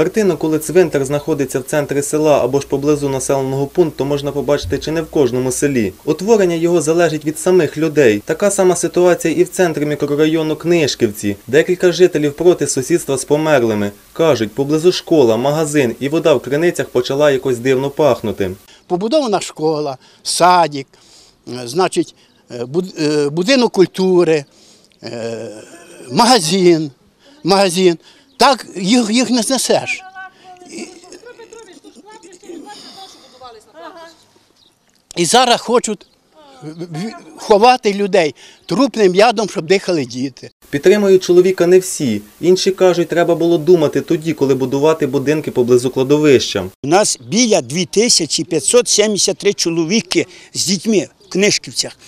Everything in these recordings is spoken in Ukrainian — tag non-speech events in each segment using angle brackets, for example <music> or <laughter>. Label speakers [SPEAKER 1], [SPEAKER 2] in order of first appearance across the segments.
[SPEAKER 1] Картину, коли цвинтар знаходиться в центрі села або ж поблизу населеного пункту, можна побачити чи не в кожному селі. Утворення його залежить від самих людей. Така сама ситуація і в центрі мікрорайону Книжківці. Декілька жителів проти сусідства з померлими. Кажуть, поблизу школа, магазин і вода в криницях почала якось дивно пахнути.
[SPEAKER 2] побудована школа, садик, е, значить, е, е, будинок культури, магазин, магазин. Так їх, їх не знесеш. І зараз хочуть ховати людей трупним ядом, щоб дихали діти.
[SPEAKER 1] Підтримують чоловіка не всі. Інші кажуть, треба було думати тоді, коли будувати будинки поблизу кладовища.
[SPEAKER 3] У нас біля 2573 чоловіки з дітьми в Книжківцях.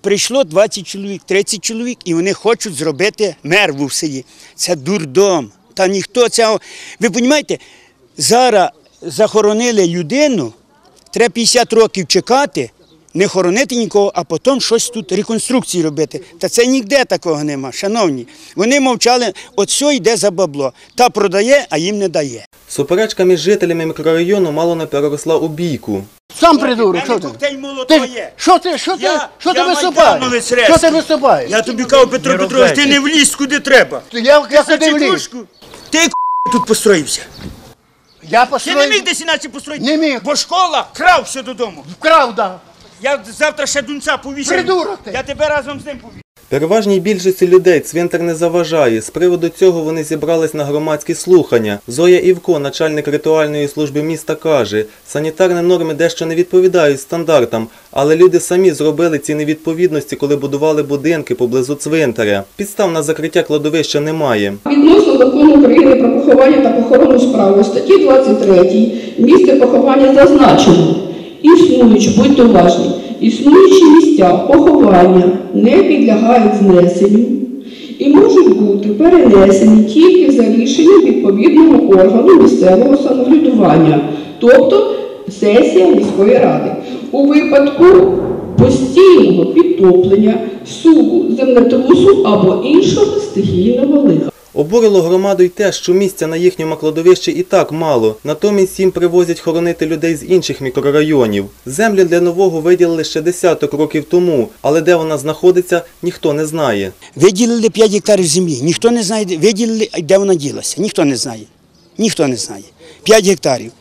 [SPEAKER 3] Прийшло 20 чоловік, 30 чоловік, і вони хочуть зробити мерву в селі. Це дурдом. Та ніхто цього. Ви розумієте, зараз захоронили людину, треба 50 років чекати, не хоронити нікого, а потім щось тут реконструкції робити. Та це ніде такого нема, шановні. Вони мовчали, от все йде за бабло. Та продає, а їм не дає.
[SPEAKER 1] Суперечка між жителями мікрорайону мало не переросла у бійку.
[SPEAKER 2] Сам придурок, що ти? Ти,
[SPEAKER 3] є.
[SPEAKER 2] що ти, що ти,
[SPEAKER 3] Я-
[SPEAKER 2] що ти
[SPEAKER 3] я
[SPEAKER 2] виступаєш?
[SPEAKER 3] Майдановець
[SPEAKER 2] Що ти виступаєш?
[SPEAKER 3] Я тобі кажу, Петро Петрович, ти не вліз куди треба.
[SPEAKER 2] Я, я куди вліз?
[SPEAKER 3] трошку. Ти к**, <laughs> тут построївся.
[SPEAKER 2] Я
[SPEAKER 3] Ти не міг десь іначе построїти.
[SPEAKER 2] Не міг.
[SPEAKER 3] Бо школа крав все додому.
[SPEAKER 2] Вкрав, да.
[SPEAKER 3] Я завтра ще дунця повісив.
[SPEAKER 2] Придурок ти.
[SPEAKER 3] Я тебе разом з ним повісив.
[SPEAKER 1] Переважній більшості людей цвинтар не заважає. З приводу цього вони зібрались на громадські слухання. Зоя Івко, начальник ритуальної служби міста, каже, санітарні норми дещо не відповідають стандартам, але люди самі зробили ці невідповідності, коли будували будинки поблизу цвинтаря. Підстав на закриття кладовища немає.
[SPEAKER 4] Відносно закону України про поховання та похоронну справу статті 23 місце поховання зазначено. Існуючі, будьте уважні, існуючі місця поховання не підлягають знесенню і можуть бути перенесені тільки за рішенням відповідного органу місцевого самоврядування, тобто сесія міської ради. У випадку постійного підтоплення, суву, землетрусу або іншого стихійного лиха.
[SPEAKER 1] Обурило громаду й те, що місця на їхньому кладовищі і так мало, натомість їм привозять хоронити людей з інших мікрорайонів. Землю для нового виділили ще десяток років тому, але де вона знаходиться, ніхто не знає.
[SPEAKER 3] Виділили 5 гектарів землі. Ніхто не знає, виділили, де вона ділася. Ніхто не знає. Ніхто не знає. 5 гектарів.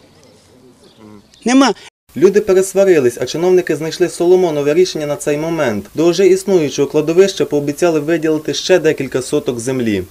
[SPEAKER 3] Нема.
[SPEAKER 1] Люди пересварились, а чиновники знайшли Соломонове рішення на цей момент. До вже існуючого кладовища пообіцяли виділити ще декілька соток землі.